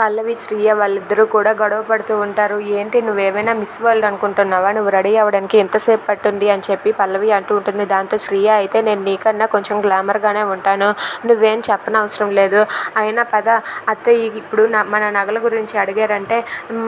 పల్లవి శ్రీయ వాళ్ళిద్దరూ కూడా గొడవ పడుతూ ఉంటారు. ఏంటి నువ్వేమైనా మిస్ వరల్డ్ అనుకుంటున్నావా? నువ్వు రెడీ అవ్వడానికి ఎంతసేపు పట్టుంది? అని చెప్పి పల్లవి అంటూ ఉంటుంది. దాంతో శ్రీయ అయితే నేను నీకన్నా కొంచెం గ్లామర్గానే ఉంటాను. నువ్వేం చెప్పనవసరం లేదు. అయినా పద. అత్తయ్య ఇప్పుడు మన నగల గురించి అడిగారంటే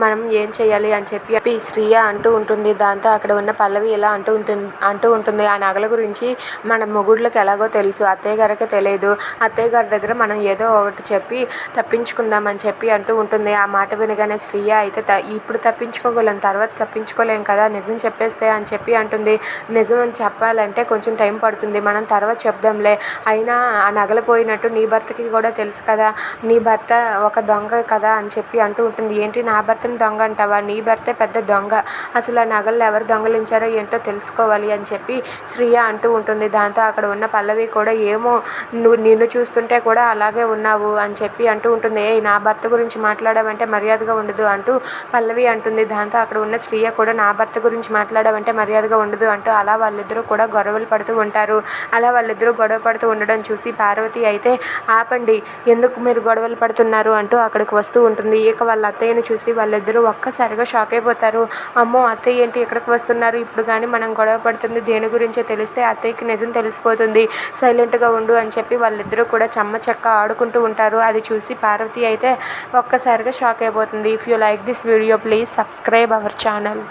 మనం ఏం చేయాలి అని చెప్పి శ్రీయ అంటూ ఉంటుంది. దాంతో అక్కడ ఉన్న పల్లవి ఇలా అంటూ ఉంటుంది అంటూ ఉంటుంది. ఆ నగల గురించి మన మొగుళ్ళకి ఎలాగో తెలుసు. అత్తయ్య గారికి తెలియదు అత్తయ్య గారి దగ్గర మనం ఏదో ఒకటి చెప్పి తప్పించుకుందామని చెప్పి అంటూ ఉంటుంది. ఆ మాట వినగానే శ్రీయ అయితే త ఇప్పుడు తప్పించుకోగలం తర్వాత తప్పించుకోలేం కదా నిజం చెప్పేస్తే అని చెప్పి అంటుంది. నిజం అని చెప్పాలంటే కొంచెం టైం పడుతుంది. మనం తర్వాత చెప్దాంలే. అయినా ఆ నగలు పోయినట్టు నీ భర్తకి కూడా తెలుసు కదా నీ భర్త ఒక దొంగ కదా అని చెప్పి అంటూ ఉంటుంది. ఏంటి నా భర్తని దొంగ అంటావా? నీ భర్తే పెద్ద దొంగ. అసలు ఆ నగలు ఎవరు దొంగలించారో ఏంటో తెలుసుకోవాలి అని చెప్పి శ్రీయ అంటూ ఉంటుంది. దాంతో అక్కడ ఉన్న పల్లవి కూడా ఏమో నువ్వు నిన్ను చూస్తుంటే కూడా అలాగే ఉన్నావు అని చెప్పి అంటూ ఉంటుంది. ఏ నా భర్త గురించి మాట్లాడావంటే మర్యాదగా ఉండదు అంటూ పల్లవి అంటుంది. దాంతో అక్కడ ఉన్న శ్రీయ కూడా నా భర్త గురించి మాట్లాడావంటే మర్యాదగా ఉండదు అంటూ అలా వాళ్ళిద్దరూ కూడా గొడవలు పడుతూ ఉంటారు. అలా వాళ్ళిద్దరూ గొడవ పడుతూ ఉండడం చూసి పార్వతి అయితే ఆపండి ఎందుకు మీరు గొడవలు పడుతున్నారు? అంటూ అక్కడికి వస్తూ ఉంటుంది. ఇక వాళ్ళ అత్తయ్యను చూసి వాళ్ళిద్దరూ ఒక్కసారిగా షాక్ అయిపోతారు. అమ్మో అత్తయ్య ఏంటి ఇక్కడికి వస్తున్నారు? ఇప్పుడు కానీ మనం గొడవ పడుతుంది. దేని గురించో తెలిస్తే అత్తయ్యకి నిజం తెలిసిపోతుంది. సైలెంట్గా ఉండు అని చెప్పి వాళ్ళిద్దరూ కూడా చెమ్మ చెక్క ఆడుకుంటూ ఉంటారు. అది చూసి పార్వతి అయితే ఒక్కసారిగా షాక్ అయిపోతుంది. If you like this video please subscribe our channel